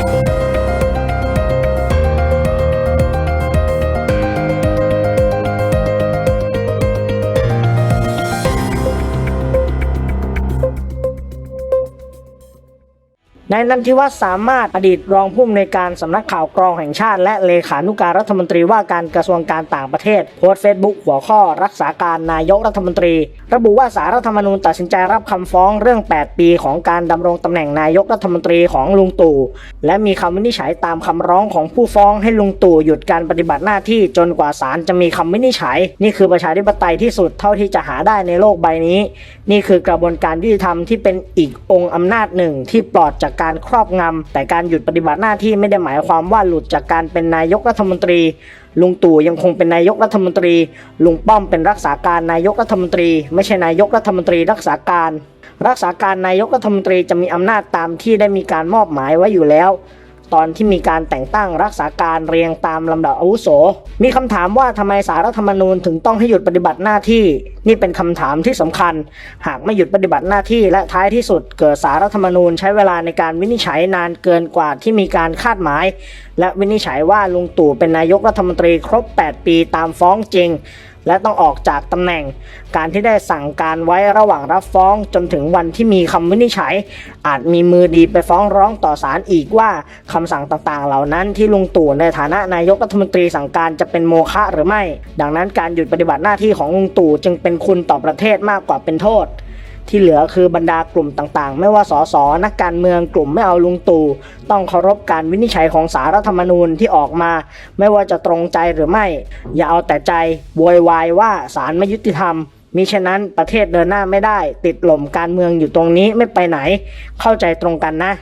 you นายนันทิวัฒน์สามารถอดีตรองผู้อำนวยการสำนักข่าวกรองแห่งชาติ และเลขานุการรัฐมนตรีว่าการกระทรวงการต่างประเทศโพสต์เฟซบุ๊กหัวข้อรักษาการนายกรัฐมนตรี ระบุว่าสารรัฐธรรมนูญตัดสินใจรับคำฟ้องเรื่อง 8 ปีของการดำรงตำแหน่งนายกรัฐมนตรีของลุงตู่ และมีคำวินิจฉัยตามคำร้องของผู้ฟ้องให้ลุงตู่หยุดการปฏิบัติหน้าที่จนกว่าศาลจะมีคำวินิจฉัย นี่คือประชาธิปไตยที่สุดเท่าที่จะหาได้ในโลกใบนี้ นี่คือกระบวนการยุติธรรมที่เป็นอีกองค์อำนาจหนึ่งที่ปลอดจากการครอบงำแต่การหยุดปฏิบัติหน้าที่ไม่ได้หมายความว่าหลุดจากการเป็นนายกรัฐมนตรี ลุงตู่ยังคงเป็นนายกรัฐมนตรี ลุงป้อมเป็นรักษาการนายกรัฐมนตรี ไม่ใช่นายกรัฐมนตรีรักษาการ รักษาการนายกรัฐมนตรีจะมีอำนาจตามที่ได้มีการมอบหมายไว้อยู่แล้ว ตอนที่มีการแต่งตั้งรักษาการเรียงตามลำดับอาวุโส มีคำถามว่าทำไมสารรัฐธรรมนูญถึงต้องให้หยุดปฏิบัติหน้าที่ นี่เป็นคำถามที่สำคัญ หากไม่หยุดปฏิบัติหน้าที่ และท้ายที่สุดเกิดสารรัฐธรรมนูญใช้เวลาในการวินิจฉัยนานเกินกว่าที่มีการคาดหมาย และวินิจฉัยว่าลุงตู่เป็นนายกรัฐมนตรีครบ 8 ปีตามฟ้องจริง และต้องออกจากตำแหน่ง การที่ได้สั่งการไว้ระหว่างรับฟ้องจนถึงวันที่มีคำวินิจฉัย อาจมีมือดีไปฟ้องร้องต่อศาลอีกว่าคำสั่งต่างๆ เหล่านั้นที่ลุงตู่ในฐานะนายกรัฐมนตรีสั่งการจะเป็นโมฆะหรือไม่ ดังนั้นการหยุดปฏิบัติหน้าที่ของลุงตู่จึงเป็นคุณต่อประเทศมากกว่าเป็นโทษ ที่เหลือคือบรรดากลุ่มต่างๆ ไม่ว่าสสนักการเมืองกลุ่มไม่เอาลุงตู่ต้องเคารพการวินิจฉัยของสารรัฐธรรมนูญที่ออกมา ไม่ว่าจะตรงใจหรือไม่ อย่าเอาแต่ใจโวยวายว่าสารไม่ยุติธรรมมิฉะนั้นประเทศเดินหน้าไม่ได้ ติดหล่มการเมืองอยู่ตรงนี้ไม่ไปไหน เข้าใจตรงกันนะ